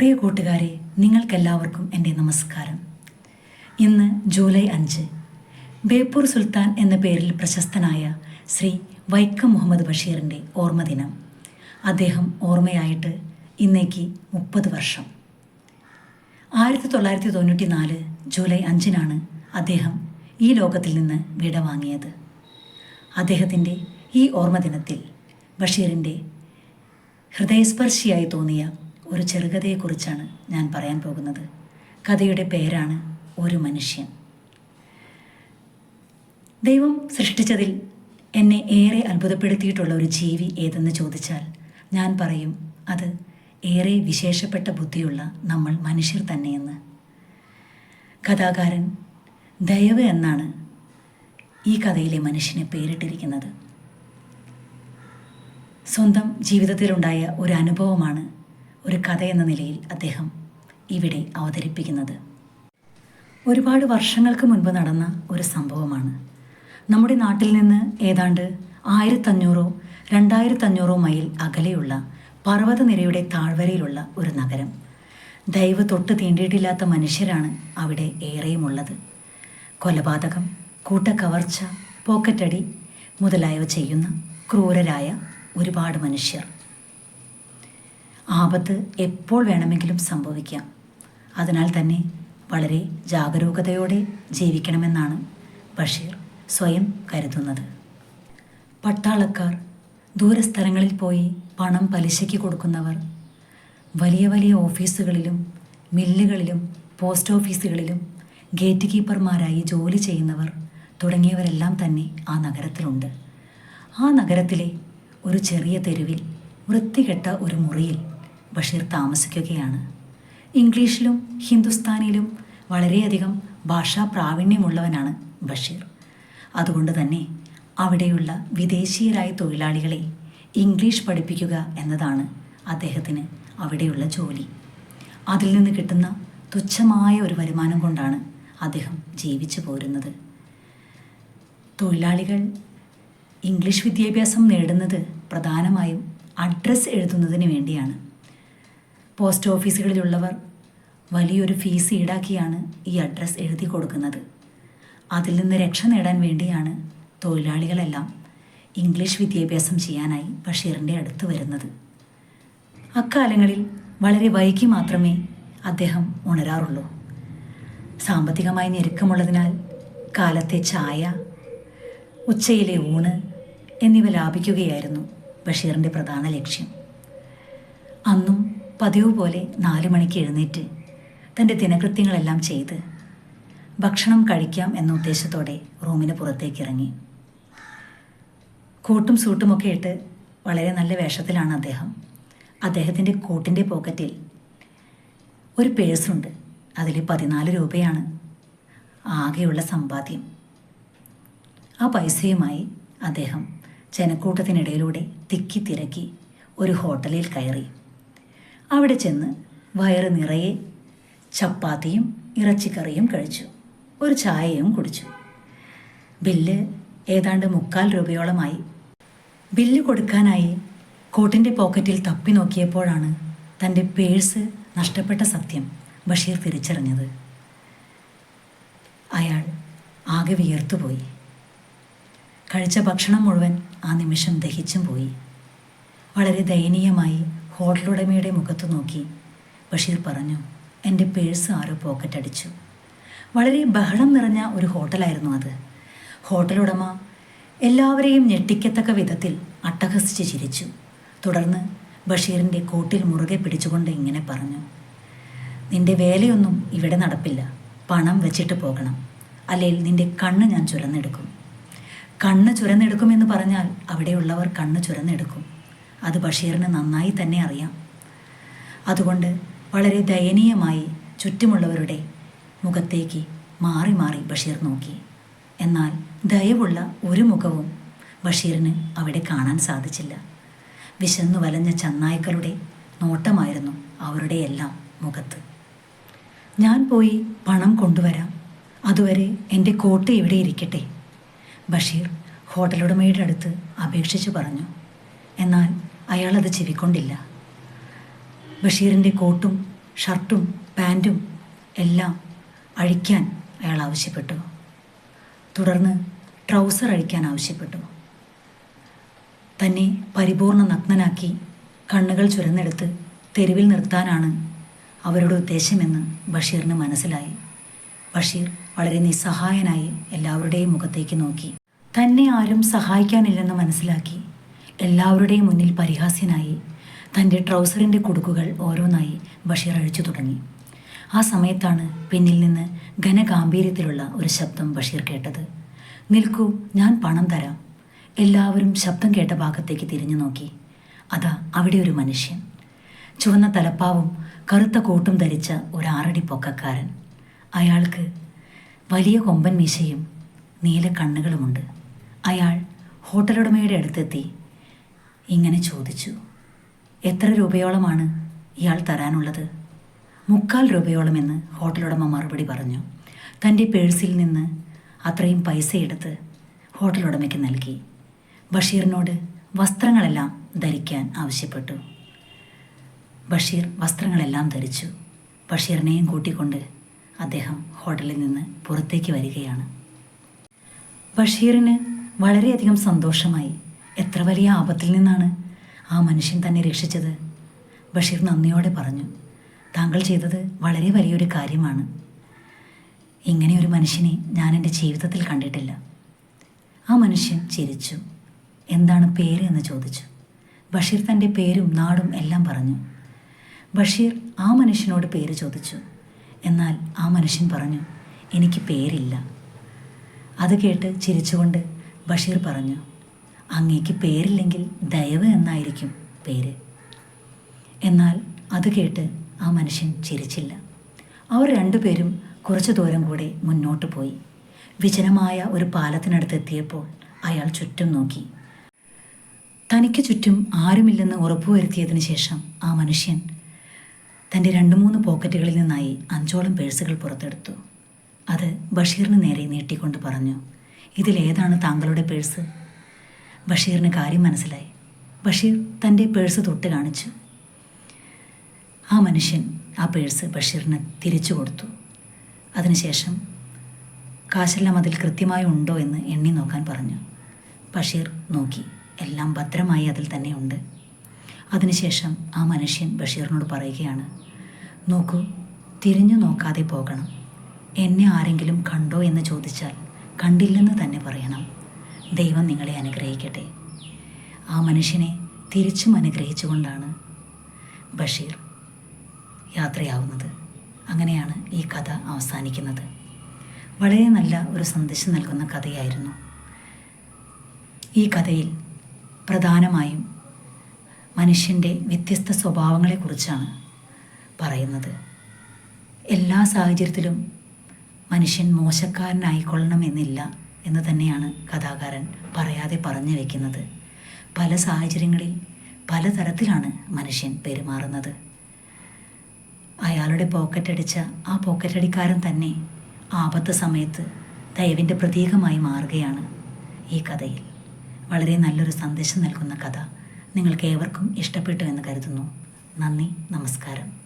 പ്രിയ കൂട്ടുകാരെ നിങ്ങൾക്കെല്ലാവർക്കും എന്റെ നമസ്കാരം. ഇന്ന് ജൂലൈ അഞ്ച്. ബേപ്പൂർ സുൽത്താൻ എന്ന പേരിൽ പ്രശസ്തനായ ശ്രീ വൈക്കം മുഹമ്മദ് ബഷീറിന്റെ ഓർമ്മദിനം. അദ്ദേഹം ഓർമ്മയായിട്ട് ഇന്നേക്ക് മുപ്പത് വർഷം. ആയിരത്തി തൊള്ളായിരത്തി തൊണ്ണൂറ്റി നാല് ജൂലൈ അഞ്ചിനാണ് അദ്ദേഹം ഈ ലോകത്തിൽ നിന്ന് വിട വാങ്ങിയത്. അദ്ദേഹത്തിന്റെ ഈ ഓർമ്മദിനത്തിൽ ബഷീറിന്റെ ഹൃദയസ്പർശിയായി തോന്നിയ ഒരു ചെറുകഥയെക്കുറിച്ചാണ് ഞാൻ പറയാൻ പോകുന്നത്. കഥയുടെ പേരാണ് ഒരു മനുഷ്യൻ. ദൈവം സൃഷ്ടിച്ചതിൽ എന്നെ ഏറെ അത്ഭുതപ്പെടുത്തിയിട്ടുള്ള ഒരു ജീവി ഏതെന്ന് ചോദിച്ചാൽ ഞാൻ പറയും അത് ഏറെ വിശേഷപ്പെട്ട ബുദ്ധിയുള്ള നമ്മൾ മനുഷ്യർ തന്നെയെന്ന്. കഥാകാരൻ ദയവ് എന്നാണ് ഈ കഥയിലെ മനുഷ്യനെ പേരിട്ടിരിക്കുന്നത്. സ്വന്തം ജീവിതത്തിലുണ്ടായ ഒരു അനുഭവമാണ് ഒരു കഥയെന്ന നിലയിൽ അദ്ദേഹം ഇവിടെ അവതരിപ്പിക്കുന്നത്. ഒരുപാട് വർഷങ്ങൾക്ക് മുൻപ് നടന്ന ഒരു സംഭവമാണ്. നമ്മുടെ നാട്ടിൽ നിന്ന് ഏതാണ്ട് ആയിരത്തഞ്ഞൂറോ രണ്ടായിരത്തഞ്ഞൂറോ മൈൽ അകലെയുള്ള പർവതനിരയുടെ താഴ്വരയിലുള്ള ഒരു നഗരം. ദൈവ തൊട്ട് തീണ്ടിയിട്ടില്ലാത്ത മനുഷ്യരാണ് അവിടെ ഏറെയുമുള്ളത്. കൊലപാതകം കൂട്ടക്കവർച്ച പോക്കറ്റടി മുതലായവ ചെയ്യുന്ന ക്രൂരരായ ഒരുപാട് മനുഷ്യർ. ആപത്ത് എപ്പോൾ വേണമെങ്കിലും സംഭവിക്കാം. അതിനാൽ തന്നെ വളരെ ജാഗരൂകതയോടെ ജീവിക്കണമെന്നാണ് ബഷീർ സ്വയം കരുതുന്നത്. പട്ടാളക്കാർ ദൂരസ്ഥലങ്ങളിൽ പോയി പണം പലിശയ്ക്ക് കൊടുക്കുന്നവർ വലിയ വലിയ ഓഫീസുകളിലും മില്ലുകളിലും പോസ്റ്റ് ഓഫീസുകളിലും ഗേറ്റ് കീപ്പർമാരായി ജോലി ചെയ്യുന്നവർ തുടങ്ങിയവരെല്ലാം തന്നെ ആ നഗരത്തിലുണ്ട്. ആ നഗരത്തിലെ ഒരു ചെറിയ തെരുവിൽ വൃത്തികെട്ട ഒരു മുറിയിൽ ബഷീർ താമസിക്കുകയാണ്. ഇംഗ്ലീഷിലും ഹിന്ദുസ്ഥാനിയിലും വളരെയധികം ഭാഷാ പ്രാവീണ്യമുള്ളവനാണ് ബഷീർ. അതുകൊണ്ട് തന്നെ അവിടെയുള്ള വിദേശീയരായ തൊഴിലാളികളെ ഇംഗ്ലീഷ് പഠിപ്പിക്കുക എന്നതാണ് അദ്ദേഹത്തിന് അവിടെയുള്ള ജോലി. അതിൽ നിന്ന് കിട്ടുന്ന തുച്ഛമായ ഒരു വരുമാനം കൊണ്ടാണ് അദ്ദേഹം ജീവിച്ചു പോരുന്നത്. തൊഴിലാളികൾ ഇംഗ്ലീഷ് വിദ്യാഭ്യാസം നേടുന്നത് പ്രധാനമായും അഡ്രസ്സ് എഴുതുന്നതിന് വേണ്ടിയാണ്. പോസ്റ്റ് ഓഫീസുകളിലുള്ളവർ വലിയൊരു ഫീസ് ഈടാക്കിയാണ് ഈ അഡ്രസ്സ് എഴുതി കൊടുക്കുന്നത്. അതിൽ നിന്ന് രക്ഷ നേടാൻ വേണ്ടിയാണ് തൊഴിലാളികളെല്ലാം ഇംഗ്ലീഷ് വിദ്യാഭ്യാസം ചെയ്യാനായി ബഷീറിന്റെ അടുത്ത് വരുന്നത്. അക്കാലങ്ങളിൽ വളരെ വൈകി മാത്രമേ അദ്ദേഹം ഉണരാറുള്ളൂ. സാമ്പത്തികമായി ഞെരുക്കമുള്ളതിനാൽ കാലത്തെ ചായ ഉച്ചയിലെ ഊണ് എന്നിവ ലാഭിക്കുകയായിരുന്നു ബഷീറിന്റെ പ്രധാന ലക്ഷ്യം. അന്നും പതിവ് പോലെ നാല് മണിക്ക് എഴുന്നേറ്റ് തന്റെ ദിനകൃത്യങ്ങളെല്ലാം ചെയ്ത് ഭക്ഷണം കഴിക്കാം എന്ന ഉദ്ദേശത്തോടെ റൂമിന് പുറത്തേക്ക് ഇറങ്ങി കോട്ടും സൂട്ടുമൊക്കെ ഇട്ട് വളരെ നല്ല വേഷത്തിലാണ് അദ്ദേഹം. അദ്ദേഹത്തിന്റെ കോട്ടിന്റെ പോക്കറ്റിൽ ഒരു പേഴ്സുണ്ട് അതിൽ പതിനാല് രൂപയാണ്. ആകെയുള്ള സമ്പാദ്യം. ആ പൈസയുമായി അദ്ദേഹം ജനക്കൂട്ടത്തിനിടയിലൂടെ തിക്കി തിരക്കി ഒരു ഹോട്ടലിൽ കയറി. അവിടെ ചെന്ന് വയറ് നിറയെ ചപ്പാത്തിയും ഇറച്ചിക്കറിയും കഴിച്ചു. ഒരു ചായയും കുടിച്ചു. ബില്ല് ഏതാണ്ട് മുക്കാൽ രൂപയോളമായി. ബില്ല് കൊടുക്കാനായി കോട്ടിന്റെ പോക്കറ്റിൽ തപ്പി നോക്കിയപ്പോഴാണ് തന്റെ പേഴ്സ് നഷ്ടപ്പെട്ട സത്യം ബഷീർ തിരിച്ചറിഞ്ഞത്. അയാൾ ആകെ വിയർത്തുപോയി കഴിച്ച ഭക്ഷണം മുഴുവൻ ആ നിമിഷം ദഹിച്ചും പോയി. വളരെ ദയനീയമായി ഹോട്ടലുടമയുടെ മുഖത്ത് നോക്കി. ബഷീർ പറഞ്ഞു എന്റെ പേഴ്സ് ആരോ പോക്കറ്റ് അടിച്ചു. വളരെ ബഹളം നിറഞ്ഞ ഒരു ഹോട്ടലായിരുന്നു അത്. ഹോട്ടലുടമ എല്ലാവരെയും ഞെട്ടിക്കത്തക്ക വിധത്തിൽ അട്ടഹസിച്ച് ചിരിച്ചു. തുടർന്ന് ബഷീറിന്റെ കോട്ടിൽ മുറുകെ പിടിച്ചുകൊണ്ട് ഇങ്ങനെ പറഞ്ഞു നിന്റെ വേലയൊന്നും ഇവിടെ നടപ്പില്ല. പണം വെച്ചിട്ട് പോകണം. അല്ലെങ്കിൽ നിന്റെ കണ്ണ് ഞാൻ ചുരന്നെടുക്കും. കണ്ണ് ചുരന്നെടുക്കുമെന്ന് പറഞ്ഞാൽ അവിടെയുള്ളവർ കണ്ണ് ചുരന്നെടുക്കും. അത് ബഷീറിന് നന്നായി തന്നെ അറിയാം. അതുകൊണ്ട് വളരെ ദയനീയമായി ചുറ്റുമുള്ളവരുടെ മുഖത്തേക്ക് മാറി മാറി ബഷീർ നോക്കി. എന്നാൽ ദയവുള്ള ഒരു മുഖവും ബഷീറിന് അവിടെ കാണാൻ സാധിച്ചില്ല. വിശന്നു വലഞ്ഞ ചന്നായ്ക്കളുടെ നോട്ടമായിരുന്നു അവരുടെ എല്ലാം മുഖത്ത്. ഞാൻ പോയി പണം കൊണ്ടുവരാം. അതുവരെ എന്റെ കോട്ട് ഇവിടെ ഇരിക്കട്ടെ. ബഷീർ ഹോട്ടലുടമയുടെ അടുത്ത് അപേക്ഷിച്ചു പറഞ്ഞു. എന്നാൽ അയാളത് ചെവിക്കൊണ്ടില്ല. ബഷീറിന്റെ കോട്ടും ഷർട്ടും പാന്റും എല്ലാം അഴിക്കാൻ അയാൾ ആവശ്യപ്പെട്ടു. തുടർന്ന് ട്രൗസർ അഴിക്കാൻ ആവശ്യപ്പെട്ടു. തന്നെ പരിപൂർണ നഗ്നനാക്കി കണ്ണുകൾ ചുരന്നെടുത്ത് തെരുവിൽ നിർത്താനാണ് അവരുടെ ഉദ്ദേശമെന്ന് ബഷീറിന് മനസ്സിലായി. ബഷീർ വളരെ നിസ്സഹായനായി എല്ലാവരുടെയും മുഖത്തേക്ക് നോക്കി. തന്നെ ആരും സഹായിക്കാനില്ലെന്ന് മനസ്സിലാക്കി. എല്ലാവരുടെയും മുന്നിൽ പരിഹാസ്യനായി. തന്റെ ട്രൗസറിന്റെ കുടുക്കുകൾ ഓരോന്നായി ബഷീർ അഴിച്ചു തുടങ്ങി. ആ സമയത്താണ് പിന്നിൽ നിന്ന് ഘനഗാംഭീര്യത്തിലുള്ള ഒരു ശബ്ദം ബഷീർ കേട്ടത്. നിൽക്കൂ ഞാൻ പണം തരാം. എല്ലാവരും ശബ്ദം കേട്ട ഭാഗത്തേക്ക് തിരിഞ്ഞു നോക്കി. അതാ അവിടെ ഒരു മനുഷ്യൻ. ചുവന്ന തലപ്പാവും കറുത്ത കോട്ടും ധരിച്ച ഒരു ആറടി പൊക്കക്കാരൻ. അയാൾക്ക് വലിയ കൊമ്പൻ മീശയും നീല കണ്ണുകളുമുണ്ട്. അയാൾ ഹോട്ടലുടമയുടെ അടുത്തെത്തി ഇങ്ങനെ ചോദിച്ചു എത്ര രൂപയോളമാണ് ഇയാൾ തരാനുള്ളത്? മുക്കാൽ രൂപയോളമെന്ന് ഹോട്ടലുടമ മറുപടി പറഞ്ഞു. തന്റെ പേഴ്സിൽ നിന്ന് അത്രയും പൈസ എടുത്ത് ഹോട്ടലുടമയ്ക്ക് നൽകി. ബഷീറിനോട് വസ്ത്രങ്ങളെല്ലാം ധരിക്കാൻ ആവശ്യപ്പെട്ടു. ബഷീർ വസ്ത്രങ്ങളെല്ലാം ധരിച്ചു. ബഷീറിനെയും കൂട്ടിക്കൊണ്ട് അദ്ദേഹം ഹോട്ടലിൽ നിന്ന് പുറത്തേക്ക് വരികയാണ്. ബഷീറിന് വളരെയധികം സന്തോഷമായി. എത്ര വലിയ ആപത്തിൽ നിന്നാണ് ആ മനുഷ്യൻ തന്നെ രക്ഷിച്ചത്? ബഷീർ നന്ദിയോടെ പറഞ്ഞു താങ്കൾ ചെയ്തത് വളരെ വലിയൊരു കാര്യമാണ്. ഇങ്ങനെ ഒരു മനുഷ്യനെ ഞാൻ എന്റെ ജീവിതത്തിൽ കണ്ടിട്ടില്ല. ആ മനുഷ്യൻ ചിരിച്ചു. എന്താണ് പേര്? എന്ന് ചോദിച്ചു. ബഷീർ തന്റെ പേരും നാടും എല്ലാം പറഞ്ഞു. ബഷീർ ആ മനുഷ്യനോട് പേര് ചോദിച്ചു. എന്നാൽ ആ മനുഷ്യൻ പറഞ്ഞു എനിക്ക് പേരില്ല. അത് കേട്ട് ചിരിച്ചുകൊണ്ട് ബഷീർ പറഞ്ഞു അങ്ങേക്ക് പേരില്ലെങ്കിൽ ദയവ് എന്നായിരിക്കും പേര്. എന്നാൽ അത് കേട്ട് ആ മനുഷ്യൻ ചിരിച്ചില്ല. അവർ രണ്ടുപേരും കുറച്ചു ദൂരം കൂടെ മുന്നോട്ട് പോയി. വിജനമായ ഒരു പാലത്തിനടുത്തെത്തിയപ്പോൾ അയാൾ ചുറ്റും നോക്കി. തനിക്ക് ചുറ്റും ആരുമില്ലെന്ന് ഉറപ്പുവരുത്തിയതിനു ശേഷം ആ മനുഷ്യൻ തന്റെ രണ്ട് മൂന്ന് പോക്കറ്റുകളിൽ നിന്നായി അഞ്ചോളം പേഴ്സുകൾ പുറത്തെടുത്തു. അത് ബഷീറിന് നേരെ നീട്ടിക്കൊണ്ട് പറഞ്ഞു ഇതിലേതാണ് താങ്കളുടെ പേഴ്സ്? ബഷീറിന് കാര്യം മനസ്സിലായി. ബഷീർ തന്റെ പേഴ്സ് തൊട്ട് കാണിച്ചു. ആ മനുഷ്യൻ ആ പേഴ്സ് ബഷീറിന് തിരിച്ചു കൊടുത്തു. അതിനുശേഷം കാശെല്ലാം അതിൽ കൃത്യമായി ഉണ്ടോ എന്ന് എണ്ണി നോക്കാൻ പറഞ്ഞു. ബഷീർ നോക്കി എല്ലാം ഭദ്രമായി അതിൽ തന്നെ ഉണ്ട്. അതിനുശേഷം ആ മനുഷ്യൻ ബഷീറിനോട് പറയുകയാണ് നോക്കൂ തിരിഞ്ഞു നോക്കാതെ പോകണം. എന്നെ ആരെങ്കിലും കണ്ടോ എന്ന് ചോദിച്ചാൽ കണ്ടില്ലെന്ന് തന്നെ പറയണം. ദൈവം നിങ്ങളെ അനുഗ്രഹിക്കട്ടെ. ആ മനുഷ്യനെ തിരിച്ചും അനുഗ്രഹിച്ചുകൊണ്ടാണ് ബഷീർ യാത്രയാവുന്നത്. അങ്ങനെയാണ് ഈ കഥ അവസാനിക്കുന്നത്. വളരെ നല്ല ഒരു സന്ദേശം നൽകുന്ന കഥയായിരുന്നു. ഈ കഥയിൽ പ്രധാനമായും മനുഷ്യന്റെ വ്യത്യസ്ത സ്വഭാവങ്ങളെക്കുറിച്ചാണ് പറയുന്നത്. എല്ലാ സാഹചര്യത്തിലും മനുഷ്യൻ മോശക്കാരനായിക്കൊള്ളണമെന്നില്ല. എന്ന് തന്നെയാണ് കഥാകാരൻ പറയാതെ പറഞ്ഞു വയ്ക്കുന്നത് പല സാഹചര്യങ്ങളിൽ പലതരത്തിലാണ് മനുഷ്യൻ പെരുമാറുന്നത്. അയാളുടെ പോക്കറ്റടിച്ച ആ പോക്കറ്റടിക്കാരൻ തന്നെ ആപത്ത് സമയത്ത് ദയവിന്റെ പ്രതീകമായി മാറുകയാണ് ഈ കഥയിൽ. വളരെ നല്ലൊരു സന്ദേശം നൽകുന്ന കഥ നിങ്ങൾക്ക് ഏവർക്കും ഇഷ്ടപ്പെട്ടു എന്ന് കരുതുന്നു. നന്ദി നമസ്കാരം.